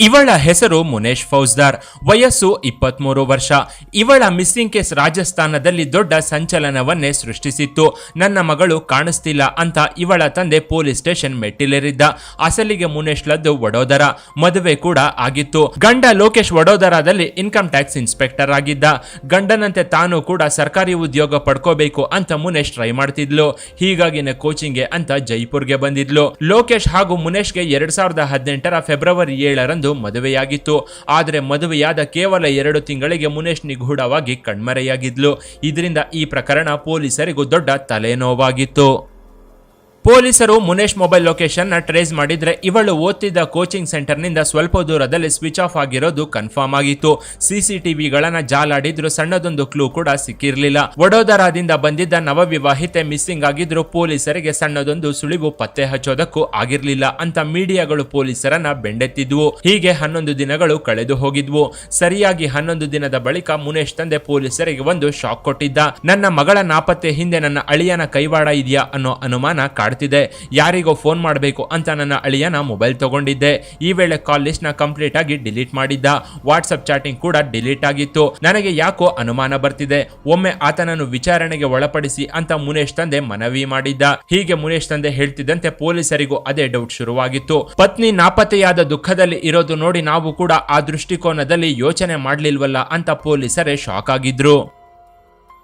ಇವಳ ಹೆಸರು ಮುನೇಶ್ ಫೌಜ್ದಾರ್. ವಯಸ್ಸು ಇಪ್ಪತ್ಮೂರು ವರ್ಷ. ಇವಳ ಮಿಸ್ಸಿಂಗ್ ಕೇಸ್ ರಾಜಸ್ಥಾನದಲ್ಲಿ ದೊಡ್ಡ ಸಂಚಲನವನ್ನೇ ಸೃಷ್ಟಿಸಿತ್ತು. ನನ್ನ ಮಗಳು ಕಾಣಿಸ್ತಿಲ್ಲ ಅಂತ ಇವಳ ತಂದೆ ಪೊಲೀಸ್ ಸ್ಟೇಷನ್ ಮೆಟ್ಟಿಲೇರಿದ್ದ. ಅಸಲಿಗೆ ಮುನೇಶ್ ಲದ್ದು ವಡೋದರ. ಮದುವೆ ಕೂಡ ಆಗಿತ್ತು. ಗಂಡ ಲೋಕೇಶ್ ವಡೋದರಾದಲ್ಲಿ ಇನ್ಕಮ್ ಟ್ಯಾಕ್ಸ್ ಇನ್ಸ್ಪೆಕ್ಟರ್ ಆಗಿದ್ದ. ಗಂಡನಂತೆ ತಾನು ಕೂಡ ಸರ್ಕಾರಿ ಉದ್ಯೋಗ ಪಡ್ಕೋಬೇಕು ಅಂತ ಮುನೇಶ್ ಟ್ರೈ ಮಾಡ್ತಿದ್ಲು. ಹೀಗಾಗಿನ ಕೋಚಿಂಗ್ಗೆ ಅಂತ ಜೈಪುರ್ಗೆ ಬಂದಿದ್ಲು. ಲೋಕೇಶ್ ಹಾಗೂ ಮುನೇಶ್ಗೆ ಎರಡ್ ಸಾವಿರದ ಹದಿನೆಂಟರ ಫೆಬ್ರವರಿ ಏಳರಂದು ಮದುವೆಯಾಗಿತ್ತು. ಆದರೆ ಮದುವೆಯಾದ ಕೇವಲ ಎರಡು ತಿಂಗಳಿಗೆ ಮುನೇಶ್ ನಿಗೂಢವಾಗಿ ಕಣ್ಮರೆಯಾಗಿದ್ಲು. ಇದರಿಂದ ಈ ಪ್ರಕರಣ ಪೊಲೀಸರಿಗೂ ದೊಡ್ಡ ತಲೆನೋವಾಗಿತ್ತು. ಪೊಲೀಸರು ಮುನೇಶ್ ಮೊಬೈಲ್ ಲೊಕೇಶನ್ ಟ್ರೇಸ್ ಮಾಡಿದ್ರೆ ಇವಳು ಓದ್ತಿದ್ದ ಕೋಚಿಂಗ್ ಸೆಂಟರ್ನಿಂದ ಸ್ವಲ್ಪ ದೂರದಲ್ಲಿ ಸ್ವಿಚ್ ಆಫ್ ಆಗಿರೋದು ಕನ್ಫರ್ಮ್ ಆಗಿತ್ತು. ಸಿಸಿಟಿವಿಗಳನ್ನ ಜಾಲಾಡಿದ್ರು ಸಣ್ಣದೊಂದು ಕ್ಲೂ ಕೂಡ ಸಿಕ್ಕಿರಲಿಲ್ಲ. ವಡೋದರಾದಿಂದ ಬಂದಿದ್ದ ನವವಿವಾಹಿತೆ ಮಿಸ್ಸಿಂಗ್ ಆಗಿದ್ರು ಪೊಲೀಸರಿಗೆ ಸಣ್ಣದೊಂದು ಸುಳಿವು ಪತ್ತೆ ಹಚ್ಚೋದಕ್ಕೂ ಆಗಿರಲಿಲ್ಲ ಅಂತ ಮೀಡಿಯಾಗಳು ಪೊಲೀಸರನ್ನ ಬೆಂಡೆತ್ತಿದ್ವು. ಹೀಗೆ ಹನ್ನೊಂದು ದಿನಗಳು ಕಳೆದು ಹೋಗಿದ್ವು. ಸರಿಯಾಗಿ ಹನ್ನೊಂದು ದಿನದ ಬಳಿಕ ಮುನೇಶ್ ತಂದೆ ಪೊಲೀಸರಿಗೆ ಒಂದು ಶಾಕ್ ಕೊಟ್ಟಿದ್ದ. ನನ್ನ ಮಗಳ ನಾಪತ್ತೆ ಹಿಂದೆ ನನ್ನ ಅಳಿಯನ ಕೈವಾಡ ಇದೆಯಾ ಅನ್ನೋ ಅನುಮಾನ ಕಾಡ್ತಿದೆ ಯಾರಿಗೋ ಫೋನ್ ಮಾಡಬೇಕು ಅಂತ ನನ್ನ ಅಳಿಯನ ಮೊಬೈಲ್ ತಗೊಂಡಿದ್ದೆ. ಈ ವೇಳೆ ಕಾಲ್ ಲಿಸ್ಟ್ನ ಕಂಪ್ಲೀಟ್ ಆಗಿ ಡಿಲೀಟ್ ಮಾಡಿದ್ದ. ವಾಟ್ಸ್ಆಪ್ ಚಾಟಿಂಗ್ ಕೂಡ ಡಿಲೀಟ್ ಆಗಿತ್ತು. ನನಗೆ ಯಾಕೋ ಅನುಮಾನ ಬರ್ತಿದೆ. ಒಮ್ಮೆ ಆತನನ್ನು ವಿಚಾರಣೆಗೆ ಒಳಪಡಿಸಿ ಅಂತ ಮುನೇಶ್ ತಂದೆ ಮನವಿ ಮಾಡಿದ್ದ. ಹೀಗೆ ಮುನೇಶ್ ತಂದೆ ಹೇಳ್ತಿದ್ದಂತೆ ಪೊಲೀಸರಿಗೂ ಅದೇ ಡೌಟ್ ಶುರುವಾಗಿತ್ತು. ಪತ್ನಿ ನಾಪತ್ತೆಯಾದ ದುಃಖದಲ್ಲಿ ಇರೋದು ನೋಡಿ ನಾವು ಕೂಡ ಆ ದೃಷ್ಟಿಕೋನದಲ್ಲಿ ಯೋಚನೆ ಮಾಡಲಿಲ್ವಲ್ಲ ಅಂತ ಪೊಲೀಸರೇ ಶಾಕ್ ಆಗಿದ್ರು.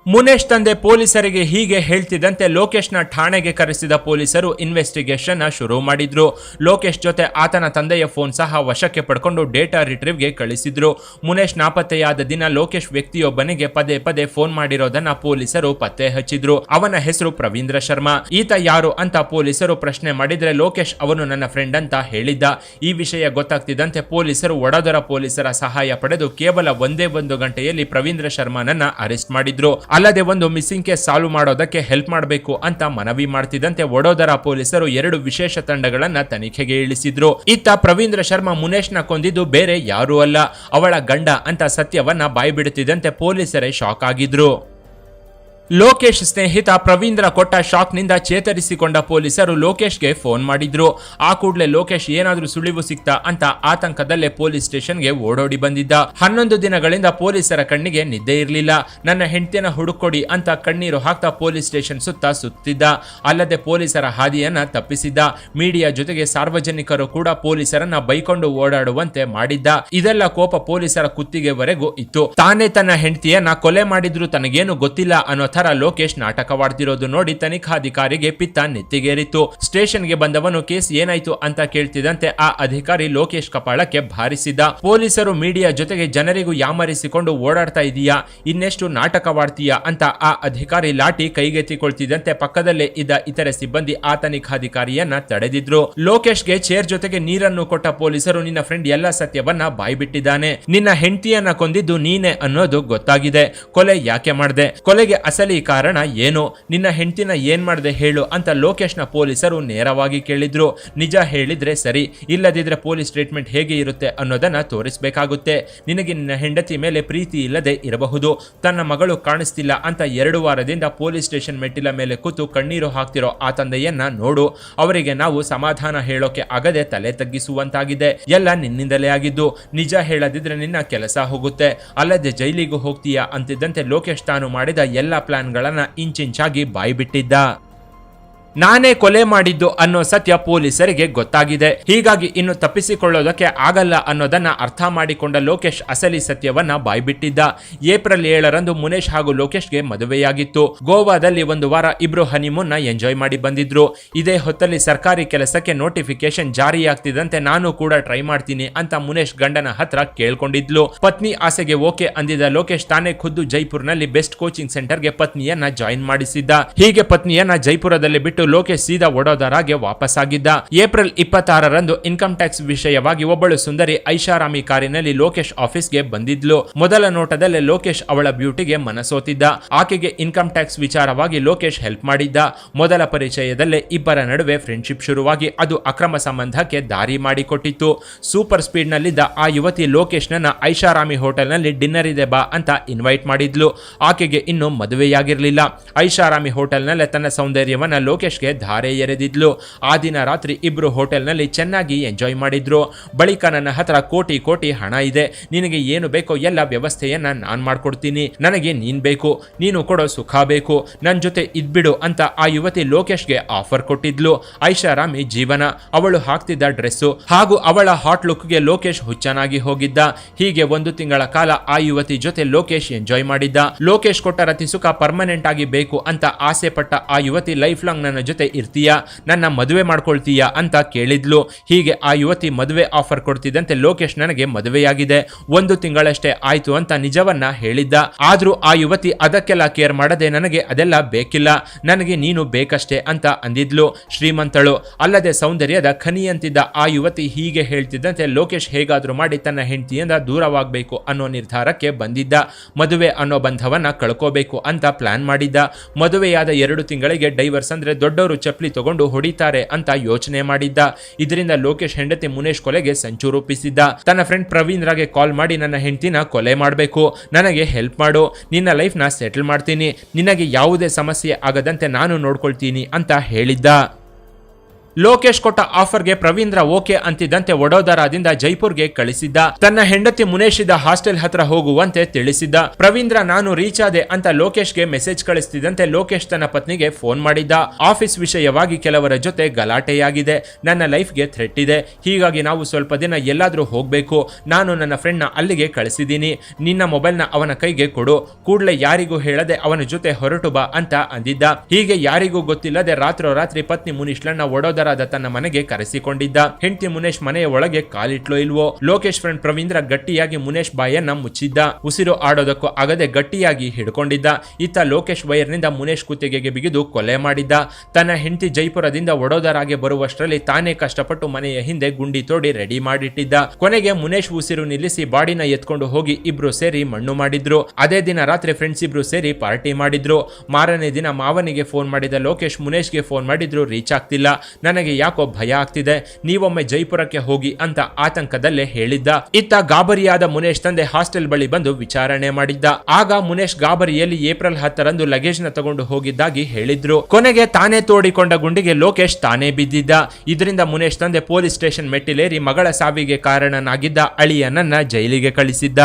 ಮುನೇಶ್ ತಂದೆ ಪೊಲೀಸರಿಗೆ ಹೀಗೆ ಹೇಳ್ತಿದ್ದಂತೆ ಲೋಕೇಶ್ನ ಠಾಣೆಗೆ ಕರೆಸಿದ ಪೊಲೀಸರು ಇನ್ವೆಸ್ಟಿಗೇಷನ್ ಶುರು ಮಾಡಿದ್ರು. ಲೋಕೇಶ್ ಜೊತೆ ಆತನ ತಂದೆಯ ಫೋನ್ ಸಹ ವಶಕ್ಕೆ ಪಡ್ಕೊಂಡು ಡೇಟಾ ರಿಟ್ರೀವ್ಗೆ ಕಳಿಸಿದ್ರು. ಮುನೇಶ್ ನಾಪತ್ತೆಯಾದ ದಿನ ಲೋಕೇಶ್ ವ್ಯಕ್ತಿಯೊಬ್ಬನಿಗೆ ಪದೇ ಪದೇ ಫೋನ್ ಮಾಡಿರೋದನ್ನ ಪೊಲೀಸರು ಪತ್ತೆ ಹಚ್ಚಿದ್ರು. ಅವನ ಹೆಸರು ಪ್ರವೀಂದ್ರ ಶರ್ಮಾ. ಈತ ಯಾರು ಅಂತ ಪೊಲೀಸರು ಪ್ರಶ್ನೆ ಮಾಡಿದ್ರೆ ಲೋಕೇಶ್ ಅವನು ನನ್ನ ಫ್ರೆಂಡ್ ಅಂತ ಹೇಳಿದ್ದ. ಈ ವಿಷಯ ಗೊತ್ತಾಗ್ತಿದ್ದಂತೆ ಪೊಲೀಸರು ವಡೋದರ ಪೊಲೀಸರ ಸಹಾಯ ಪಡೆದು ಕೇವಲ ಒಂದೇ ಒಂದು ಗಂಟೆಯಲ್ಲಿ ಪ್ರವೀಂದ್ರ ಶರ್ಮಾನನ್ನ ಅರೆಸ್ಟ್ ಮಾಡಿದ್ರು. ಅಲ್ಲದೆ ಒಂದು ಮಿಸ್ಸಿಂಗ್ ಕೇಸ್ ಸಾಲ್ವ್ ಮಾಡೋದಕ್ಕೆ ಹೆಲ್ಪ್ ಮಾಡಬೇಕು ಅಂತ ಮನವಿ ಮಾಡ್ತಿದ್ದಂತೆ ವಡೋದರ ಪೊಲೀಸರು ಎರಡು ವಿಶೇಷ ತಂಡಗಳನ್ನ ತನಿಖೆಗೆ ಇಳಿಸಿದ್ರು. ಇತ್ತ ಪ್ರವೀಂದ್ರ ಶರ್ಮಾ ಮುನೇಶ್ನ ಕೊಂದಿದ್ದು ಬೇರೆ ಯಾರೂ ಅಲ್ಲ. ಅವಳ ಗಂಡ ಅಂತ ಸತ್ಯವನ್ನ ಬಾಯ್ಬಿಡುತ್ತಿದ್ದಂತೆ ಪೊಲೀಸರೇ ಶಾಕ್ ಆಗಿದ್ರು. ಲೋಕೇಶ್ ಸ್ನೇಹಿತ ಪ್ರವೀಂದ್ರ ಕೊಟ್ಟ ಶಾಕ್ನಿಂದ ಚೇತರಿಸಿಕೊಂಡ ಪೊಲೀಸರು ಲೋಕೇಶ್ಗೆ ಫೋನ್ ಮಾಡಿದ್ರು. ಆ ಕೂಡಲೇ ಲೋಕೇಶ್ ಏನಾದ್ರೂ ಸುಳಿವು ಸಿಕ್ತಾ ಅಂತ ಆತಂಕದಲ್ಲೇ ಪೊಲೀಸ್ ಸ್ಟೇಷನ್ಗೆ ಓಡೋಡಿ ಬಂದಿದ್ದ. ಹನ್ನೊಂದು ದಿನಗಳಿಂದ ಪೊಲೀಸರ ಕಣ್ಣಿಗೆ ನಿದ್ದೆ ಇರಲಿಲ್ಲ. ನನ್ನ ಹೆಂಡತಿಯನ್ನ ಹುಡುಕೊಡಿ ಅಂತ ಕಣ್ಣೀರು ಹಾಕ್ತಾ ಪೊಲೀಸ್ ಸ್ಟೇಷನ್ ಸುತ್ತ ಸುತ್ತಿದ್ದ. ಅಲ್ಲದೆ ಪೊಲೀಸರ ಹಾದಿಯನ್ನ ತಪ್ಪಿಸಿದ್ದ. ಮೀಡಿಯಾ ಜೊತೆಗೆ ಸಾರ್ವಜನಿಕರು ಕೂಡ ಪೊಲೀಸರನ್ನ ಬೈಕೊಂಡು ಓಡಾಡುವಂತೆ ಮಾಡಿದ್ದ. ಇದೆಲ್ಲ ಕೋಪ ಪೊಲೀಸರ ಕುತ್ತಿಗೆವರೆಗೂ ಇತ್ತು. ತಾನೇ ತನ್ನ ಹೆಂಡತಿಯನ್ನ ಕೊಲೆ ಮಾಡಿದ್ರು ತನಗೇನು ಗೊತ್ತಿಲ್ಲ ಅನ್ನೋ ತರ ಲೋಕೇಶ್ ನಾಟಕವಾಡ್ತಿರೋದು ನೋಡಿ ತನಿಖಾಧಿಕಾರಿಗೆ ಪಿತ್ತ ನೆತ್ತಿಗೇರಿತ್ತು. ಸ್ಟೇಷನ್ಗೆ ಬಂದವನು ಕೇಸ್ ಏನಾಯ್ತು ಅಂತ ಕೇಳ್ತಿದಂತೆ ಆ ಅಧಿಕಾರಿ ಲೋಕೇಶ್ ಕಪಾಳಕ್ಕೆ ಭಾರಿಸಿದ್ದ ಪೊಲೀಸರು ಮೀಡಿಯಾ ಜೊತೆಗೆ ಜನರಿಗೂ ಯಾಮರಿಸಿಕೊಂಡು ಓಡಾಡ್ತಾ ಇದೀಯಾ, ಇನ್ನೆಷ್ಟು ನಾಟಕವಾಡ್ತೀಯಾ ಅಂತ ಆ ಅಧಿಕಾರಿ ಲಾಠಿ ಕೈಗೆತ್ತಿಕೊಳ್ತಿದ್ದಂತೆ ಪಕ್ಕದಲ್ಲೇ ಇದ್ದ ಇತರೆ ಸಿಬ್ಬಂದಿ ಆ ತನಿಖಾಧಿಕಾರಿಯನ್ನ ತಡೆದಿದ್ರು. ಲೋಕೇಶ್ಗೆ ಚೇರ್ ಜೊತೆಗೆ ನೀರನ್ನು ಕೊಟ್ಟ ಪೊಲೀಸರು ನಿನ್ನ ಫ್ರೆಂಡ್ ಎಲ್ಲ ಸತ್ಯವನ್ನ ಬಾಯ್ಬಿಟ್ಟಿದ್ದಾನೆ. ನಿನ್ನ ಹೆಂಡತಿಯನ್ನ ಕೊಂದಿದ್ದು ನೀನೆ ಅನ್ನೋದು ಗೊತ್ತಾಗಿದೆ. ಕೊಲೆ ಯಾಕೆ ಮಾಡ್ದೆ? ಕೊಲೆಗೆ ಅಸಲಿ ಕಾರಣ ಏನು? ನಿನ್ನ ಹೆಂಡತಿನ ಏನ್ ಮಾಡ್ದೆ ಹೇಳು ಅಂತ ಲೋಕೇಶ್ನ ಪೊಲೀಸರು ನೇರವಾಗಿ ಕೇಳಿದ್ರು. ನಿಜ ಹೇಳಿದ್ರೆ ಸರಿ, ಇಲ್ಲದಿದ್ರೆ ಪೊಲೀಸ್ ಟ್ರೀಟ್ಮೆಂಟ್ ಹೇಗೆ ಇರುತ್ತೆ ಅನ್ನೋದನ್ನ ತೋರಿಸಬೇಕಾಗುತ್ತೆ. ನಿನಗೆ ನಿನ್ನ ಹೆಂಡತಿ ಮೇಲೆ ಪ್ರೀತಿ ಇಲ್ಲದೆ ಇರಬಹುದು. ತನ್ನ ಮಗಳು ಕಾಣಿಸ್ತಿಲ್ಲ ಅಂತ ಎರಡು ವಾರದಿಂದ ಪೊಲೀಸ್ ಸ್ಟೇಷನ್ ಮೆಟ್ಟಿಲ ಮೇಲೆ ಕೂತು ಕಣ್ಣೀರು ಹಾಕ್ತಿರೋ ಆ ತಂದೆಯನ್ನ ನೋಡು. ಅವರಿಗೆ ನಾವು ಸಮಾಧಾನ ಹೇಳೋಕೆ ಆಗದೆ ತಲೆ ತಗ್ಗಿಸುವಂತಾಗಿದೆ. ಎಲ್ಲ ನಿನ್ನಿಂದಲೇ ಆಗಿದ್ದು. ನಿಜ ಹೇಳದಿದ್ರೆ ನಿನ್ನ ಕೆಲಸ ಹೋಗುತ್ತೆ. ಅಲ್ಲದೆ ಜೈಲಿಗೂ ಹೋಗ್ತೀಯಾ ಅಂತಿದ್ದಂತೆ ಲೋಕೇಶ್ ತಾನು ಮಾಡಿದ ಎಲ್ಲ ಪ್ಲಾನ್ಗಳನ್ನ ಇಂಚಿಂಚಾಗಿ ಬಾಯ್ಬಿಟ್ಟಿದ್ದ. ನಾನೇ ಕೊಲೆ ಮಾಡಿದ್ದು ಅನ್ನೋ ಸತ್ಯ ಪೊಲೀಸರಿಗೆ ಗೊತ್ತಾಗಿದೆ. ಹೀಗಾಗಿ ಇನ್ನು ತಪ್ಪಿಸಿಕೊಳ್ಳೋದಕ್ಕೆ ಆಗಲ್ಲ ಅನ್ನೋದನ್ನ ಅರ್ಥ ಮಾಡಿಕೊಂಡ ಲೋಕೇಶ್ ಅಸಲಿ ಸತ್ಯವನ್ನ ಬಾಯ್ಬಿಟ್ಟಿದ್ದ. ಏಪ್ರಿಲ್ ಏಳರಂದು ಮುನೇಶ್ ಹಾಗೂ ಲೋಕೇಶ್ಗೆ ಮದುವೆಯಾಗಿತ್ತು. ಗೋವಾದಲ್ಲಿ ಒಂದು ವಾರ ಇಬ್ರು ಹನಿಮೂನ್ನ ಎಂಜಾಯ್ ಮಾಡಿ ಬಂದಿದ್ರು. ಇದೇ ಹೊತ್ತಲ್ಲಿ ಸರ್ಕಾರಿ ಕೆಲಸಕ್ಕೆ ನೋಟಿಫಿಕೇಶನ್ ಜಾರಿಯಾಗ್ತಿದ್ದಂತೆ ನಾನು ಕೂಡ ಟ್ರೈ ಮಾಡ್ತೀನಿ ಅಂತ ಮುನೇಶ್ ಗಂಡನ ಹತ್ರ ಕೇಳ್ಕೊಂಡಿದ್ಲು. ಪತ್ನಿ ಆಸೆಗೆ ಓಕೆ ಅಂದಿದ್ದ ಲೋಕೇಶ್ ತಾನೇ ಖುದ್ದು ಜೈಪುರ್ನಲ್ಲಿ ಬೆಸ್ಟ್ ಕೋಚಿಂಗ್ ಸೆಂಟರ್ಗೆ ಪತ್ನಿಯನ್ನ ಜಾಯಿನ್ ಮಾಡಿಸಿದ್ದ. ಹೀಗೆ ಪತ್ನಿಯನ್ನ ಜೈಪುರದಲ್ಲಿ ಬಿಟ್ಟು ಲೋಕೇಶ್ ಸೀದಾ ವಡೋದರಾಗೆ ವಾಪಸ್ಸಾಗಿದ್ದ. ಏಪ್ರಿಲ್ ಇಪ್ಪತ್ತಾರರಂದು ಇನ್ಕಮ್ ಟ್ಯಾಕ್ಸ್ ವಿಷಯವಾಗಿ ಒಬ್ಬಳು ಸುಂದರಿ ಐಷಾರಾಮಿ ಕಾರಿನಲ್ಲಿ ಲೋಕೇಶ್ ಆಫೀಸ್ಗೆ ಬಂದಿದ್ಲು. ಮೊದಲ ನೋಟದಲ್ಲೇ ಲೋಕೇಶ್ ಅವಳ ಬ್ಯೂಟಿಗೆ ಮನಸೋತಿದ್ದ. ಆಕೆಗೆ ಇನ್ಕಮ್ ಟ್ಯಾಕ್ಸ್ ವಿಚಾರವಾಗಿ ಲೋಕೇಶ್ ಹೆಲ್ಪ್ ಮಾಡಿದ್ದ. ಮೊದಲ ಪರಿಚಯದಲ್ಲೇ ಇಬ್ಬರ ನಡುವೆ ಫ್ರೆಂಡ್ಶಿಪ್ ಶುರುವಾಗಿ ಅದು ಅಕ್ರಮ ಸಂಬಂಧಕ್ಕೆ ದಾರಿ ಮಾಡಿಕೊಟ್ಟಿತ್ತು. ಸೂಪರ್ ಸ್ಪೀಡ್ ನಲ್ಲಿದ್ದ ಆ ಯುವತಿ ಲೋಕೇಶ್ನನ್ನ ಐಷಾರಾಮಿ ಹೋಟೆಲ್ನಲ್ಲಿ ಡಿನ್ನರ್ ಇದೆ ಬಾ ಅಂತ ಇನ್ವೈಟ್ ಮಾಡಿದ್ಲು. ಆಕೆಗೆ ಇನ್ನೂ ಮದುವೆಯಾಗಿರಲಿಲ್ಲ. ಐಷಾರಾಮಿ ಹೋಟೆಲ್ನಲ್ಲೇ ತನ್ನ ಸೌಂದರ್ಯವನ್ನ ಲೋಕೇಶ್ ಲೋಕೇಶ್ಗೆ ಧಾರೆ ಎರೆದಿದ್ಲು. ಆ ದಿನ ರಾತ್ರಿ ಇಬ್ರು ಹೋಟೆಲ್ನಲ್ಲಿ ಚೆನ್ನಾಗಿ ಎಂಜಾಯ್ ಮಾಡಿದ್ರು. ಬಳಿಕ ನನ್ನ ಹತ್ರ ಕೋಟಿ ಕೋಟಿ ಹಣ ಇದೆ. ನಿನಗೆ ಏನು ಬೇಕೋ ಎಲ್ಲ ವ್ಯವಸ್ಥೆಯನ್ನ ನಾನ್ ಮಾಡ್ಕೊಡ್ತೀನಿ. ನನಗೆ ನೀನ್ ಬೇಕು. ನೀನು ಕೊಡೋ ಸುಖ ಬೇಕು. ನನ್ ಜೊತೆ ಇದ್ಬಿಡು ಅಂತ ಆ ಯುವತಿ ಲೋಕೇಶ್ಗೆ ಆಫರ್ ಕೊಟ್ಟಿದ್ಲು. ಐಷಾರಾಮಿ ಜೀವನ. ಅವಳು ಹಾಕ್ತಿದ್ದ ಡ್ರೆಸ್ಸು. ಹಾಗೂ ಅವಳ ಹಾಟ್ ಲುಕ್ಗೆ ಲೋಕೇಶ್ ಹುಚ್ಚನಾಗಿ ಹೋಗಿದ್ದ. ಹೀಗೆ ಒಂದು ತಿಂಗಳ ಕಾಲ ಆ ಯುವತಿ ಜೊತೆ ಲೋಕೇಶ್ ಎಂಜಾಯ್ ಮಾಡಿದ್ದ. ಲೋಕೇಶ್ ಕೊಟ್ಟ ರತಿ ಸುಖ ಪರ್ಮನೆಂಟ್ ಆಗಿ ಬೇಕು ಅಂತ ಆಸೆ ಪಟ್ಟ ಆ ಯುವತಿ ಲೈಫ್ ಲಾಂಗ್ ನನ್ನ ಜೊತೆ ಇರ್ತೀಯಾ? ನನ್ನ ಮದುವೆ ಮಾಡ್ಕೊಳ್ತೀಯಾ? ಅಂತ ಕೇಳಿದ್ಲು. ಹೀಗೆ ಆ ಯುವತಿ ಮದುವೆ ಆಫರ್ ಕೊಡ್ತಿದ್ದಂತೆ ಲೋಕೇಶ್ ನನಗೆ ಮದುವೆಯಾಗಿದೆ. ಒಂದು ತಿಂಗಳಷ್ಟೇ ಆಯ್ತು ಅಂತ ನಿಜವನ್ನ ಹೇಳಿದ್ದ. ಆದ್ರೂ ಆ ಯುವತಿ ಅದಕ್ಕೆಲ್ಲ ಕೇರ್ ಮಾಡದೆ ನನಗೆ ಅದೆಲ್ಲ ಬೇಕಿಲ್ಲ. ನನಗೆ ನೀನು ಬೇಕಷ್ಟೇ ಅಂತ ಅಂದಿದ್ಲು ಶ್ರೀಮಂತಳು. ಅಲ್ಲದೆ ಸೌಂದರ್ಯದ ಖನಿಯಂತಿದ್ದ ಆ ಯುವತಿ ಹೀಗೆ ಹೇಳ್ತಿದ್ದಂತೆ ಲೋಕೇಶ್ ಹೇಗಾದ್ರೂ ಮಾಡಿ ತನ್ನ ಹೆಂಡತಿಯಿಂದ ದೂರವಾಗಬೇಕು ಅನ್ನೋ ನಿರ್ಧಾರಕ್ಕೆ ಬಂದಿದ್ದ. ಮದುವೆ ಅನ್ನೋ ಬಂಧವನ್ನ ಕಳ್ಕೋಬೇಕು ಅಂತ ಪ್ಲಾನ್ ಮಾಡಿದ್ದ. ಮದುವೆಯಾದ ಎರಡು ತಿಂಗಳಿಗೆ ಡೈವರ್ಸ್ ಅಂದ್ರೆ ದೊಡ್ಡವರು ಚಪ್ಪಲಿ ತಗೊಂಡು ಹೊಡಿತಾರೆ ಅಂತ ಯೋಚನೆ ಮಾಡಿದ್ದ. ಇದರಿಂದ ಲೋಕೇಶ್ ಹೆಂಡತಿ ಮುನೇಶ್ ಕೊಲೆಗೆ ಸಂಚು ರೂಪಿಸಿದ್ದ. ತನ್ನ ಫ್ರೆಂಡ್ ಪ್ರವೀಣ್ರಾಗೆ ಕಾಲ್ ಮಾಡಿ ನನ್ನ ಹೆಂಡತಿನ ಕೊಲೆ ಮಾಡಬೇಕು. ನನಗೆ ಹೆಲ್ಪ್ ಮಾಡು. ನಿನ್ನ ಲೈಫ್ನ ಸೆಟಲ್ ಮಾಡ್ತೀನಿ. ನಿನಗೆ ಯಾವುದೇ ಸಮಸ್ಯೆ ಆಗದಂತೆ ನಾನು ನೋಡ್ಕೊಳ್ತೀನಿ ಅಂತ ಹೇಳಿದ್ದ. ಲೋಕೇಶ್ ಕೊಟ್ಟ ಆಫರ್ಗೆ ಪ್ರವೀಂದ್ರ ಓಕೆ ಅಂತಿದ್ದಂತೆ ವಡೋದರಾದಿಂದ ಜೈಪುರ್ಗೆ ಕಳಿಸಿದ್ದ. ತನ್ನ ಹೆಂಡತಿ ಮುನೇಶ್ ಇದ್ದ ಹಾಸ್ಟೆಲ್ ಹತ್ರ ಹೋಗುವಂತೆ ತಿಳಿಸಿದ್ದ. ಪ್ರವೀಂದ್ರ, ನಾನು ರೀಚ್ ಆದೆ ಅಂತ ಲೋಕೇಶ್ಗೆ ಮೆಸೇಜ್ ಕಳಿಸ್ತಿದ್ದಂತೆ ಲೋಕೇಶ್ ತನ್ನ ಪತ್ನಿಗೆ ಫೋನ್ ಮಾಡಿದ್ದ. ಆಫೀಸ್ ವಿಷಯವಾಗಿ ಕೆಲವರ ಜೊತೆ ಗಲಾಟೆಯಾಗಿದೆ. ನನ್ನ ಲೈಫ್ಗೆ ಥ್ರೆಟ್ ಇದೆ. ಹೀಗಾಗಿ ನಾವು ಸ್ವಲ್ಪ ದಿನ ಎಲ್ಲಾದ್ರೂ ಹೋಗ್ಬೇಕು. ನಾನು ನನ್ನ ಫ್ರೆಂಡ್ನ ಅಲ್ಲಿಗೆ ಕಳಿಸಿದ್ದೀನಿ. ನಿನ್ನ ಮೊಬೈಲ್ನ ಅವನ ಕೈಗೆ ಕೊಡು. ಕೂಡಲೇ ಯಾರಿಗೂ ಹೇಳದೆ ಅವನ ಜೊತೆ ಹೊರಟು ಬಾ ಅಂತ ಅಂದಿದ್ದ. ಹೀಗೆ ಯಾರಿಗೂ ಗೊತ್ತಿಲ್ಲದೆ ರಾತ್ರೋರಾತ್ರಿ ಪತ್ನಿ ಮುನೀಶ್ಲನ್ನ ವಡೋದರಾದ ತನ್ನ ಮನೆಗೆ ಕರೆಸಿಕೊಂಡಿದ್ದ. ಹೆಂಡತಿ ಮುನೇಶ್ ಮನೆಯ ಒಳಗೆ ಕಾಲಿಟ್ಲೋ ಇಲ್ವೋ? ಲೋಕೇಶ್ ಫ್ರೆಂಡ್ ಪ್ರವೀಂದ್ರ ಗಟ್ಟಿಯಾಗಿ ಮುನೇಶ್ ಬಾಯನ್ನ ಮುಚ್ಚಿದ್ದ. ಉಸಿರು ಆಡೋದಕ್ಕೂ ಆಗದೆ ಗಟ್ಟಿಯಾಗಿ ಹಿಡ್ಕೊಂಡಿದ್ದ. ಇತ್ತ ಲೋಕೇಶ್ ವೈರ್ನಿಂದ ಮುನೇಶ್ ಕುತ್ತಿಗೆಗೆ ಬಿಗಿದು ಕೊಲೆ ಮಾಡಿದ್ದ. ತನ್ನ ಹೆಂಡತಿ ಜೈಪುರದಿಂದ ವಡೋದರಾಗೆ ಬರುವಷ್ಟರಲ್ಲಿ ತಾನೇ ಕಷ್ಟಪಟ್ಟು ಮನೆಯ ಹಿಂದೆ ಗುಂಡಿ ತೋಡಿ ರೆಡಿ ಮಾಡಿಟ್ಟಿದ್ದ. ಕೊನೆಗೆ ಮುನೇಶ್ ಉಸಿರು ನಿಲ್ಲಿಸಿ ಬಾಡಿನ ಎತ್ಕೊಂಡು ಹೋಗಿ ಇಬ್ರು ಸೇರಿ ಮಣ್ಣು ಮಾಡಿದ್ರು. ಅದೇ ದಿನ ರಾತ್ರಿ ಫ್ರೆಂಡ್ಸ್ ಇಬ್ರು ಸೇರಿ ಪಾರ್ಟಿ ಮಾಡಿದ್ರು. ಮಾರನೇ ದಿನ ಮಾವನಿಗೆ ಫೋನ್ ಮಾಡಿದ ಲೋಕೇಶ್ ಮುನೇಶ್ಗೆ ಫೋನ್ ಮಾಡಿದ್ರು ರೀಚ್ ಆಗ್ತಿಲ್ಲ. ನನಗೆ ಯಾಕೋ ಭಯ ಆಗ್ತಿದೆ, ನೀವೊಮ್ಮೆ ಜೈಪುರಕ್ಕೆ ಹೋಗಿ ಅಂತ ಆತಂಕದಲ್ಲೇ ಹೇಳಿದ್ದ. ಇತ್ತ ಗಾಬರಿಯಾದ ಮುನೇಶ್ ತಂದೆ ಹಾಸ್ಟೆಲ್ ಬಳಿ ಬಂದು ವಿಚಾರಣೆ ಮಾಡಿದ್ದ. ಆಗ ಮುನೇಶ್ ಗಾಬರಿಯಲ್ಲಿ ಏಪ್ರಿಲ್ ಹತ್ತರಂದು ಲಗೇಜ್ನ ತಗೊಂಡು ಹೋಗಿದ್ದಾಗಿ ಹೇಳಿದ್ರು. ಕೊನೆಗೆ ತಾನೇ ತೋಡಿಕೊಂಡ ಗುಂಡಿಗೆ ಲೋಕೇಶ್ ತಾನೇ ಬಿದ್ದಿದ್ದ. ಇದರಿಂದ ಮುನೇಶ್ ತಂದೆ ಪೊಲೀಸ್ ಸ್ಟೇಷನ್ ಮೆಟ್ಟಿಲೇರಿ ಮಗಳ ಸಾವಿಗೆ ಕಾರಣನಾಗಿದ್ದ. ಅಳಿಯನನ್ನ ಜೈಲಿಗೆ ಕಳಿಸಿದ್ದ.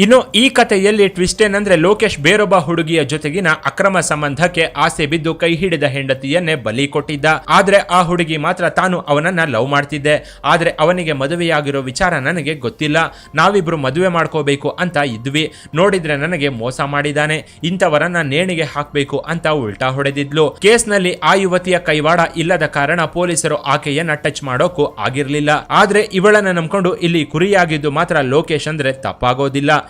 ಇನ್ನು ಈ ಕಥೆಯಲ್ಲಿ ಟ್ವಿಸ್ಟ್ ಏನಂದ್ರೆ ಲೋಕೇಶ್ ಬೇರೊಬ್ಬ ಹುಡುಗಿಯ ಜೊತೆಗಿನ ಅಕ್ರಮ ಸಂಬಂಧಕ್ಕೆ ಆಸೆ ಬಿದ್ದು ಕೈ ಹಿಡಿದ ಹೆಂಡತಿಯನ್ನೇ ಬಲಿ ಕೊಟ್ಟಿದ್ದ. ಆದ್ರೆ ಆ ಹುಡುಗಿ ಮಾತ್ರ ತಾನು ಅವನನ್ನ ಲವ್ ಮಾಡ್ತಿದ್ದೆ. ಆದ್ರೆ ಅವನಿಗೆ ಮದುವೆಯಾಗಿರೋ ವಿಚಾರ ನನಗೆ ಗೊತ್ತಿಲ್ಲ. ನಾವಿಬ್ರು ಮದುವೆ ಮಾಡ್ಕೋಬೇಕು ಅಂತ ಇದ್ವಿ. ನೋಡಿದ್ರೆ ನನಗೆ ಮೋಸ ಮಾಡಿದಾನೆ ಇಂಥವರನ್ನ ನೇಣಿಗೆ ಹಾಕಬೇಕು ಅಂತ ಉಲ್ಟಾ ಹೊಡೆದಿದ್ಲು. ಕೇಸ್ನಲ್ಲಿ ಆ ಯುವತಿಯ ಕೈವಾಡ ಇಲ್ಲದ ಕಾರಣ ಪೊಲೀಸರು ಆಕೆಯನ್ನ ಟಚ್ ಮಾಡೋಕು ಆಗಿರ್ಲಿಲ್ಲ. ಆದ್ರೆ ಇವಳನ್ನ ನಂಬ್ಕೊಂಡು ಇಲ್ಲಿ ಕುರಿಯಾಗಿದ್ದು ಮಾತ್ರ ಲೋಕೇಶ್ ಅಂದ್ರೆ ತಪ್ಪಾಗೋದಿಲ್ಲ.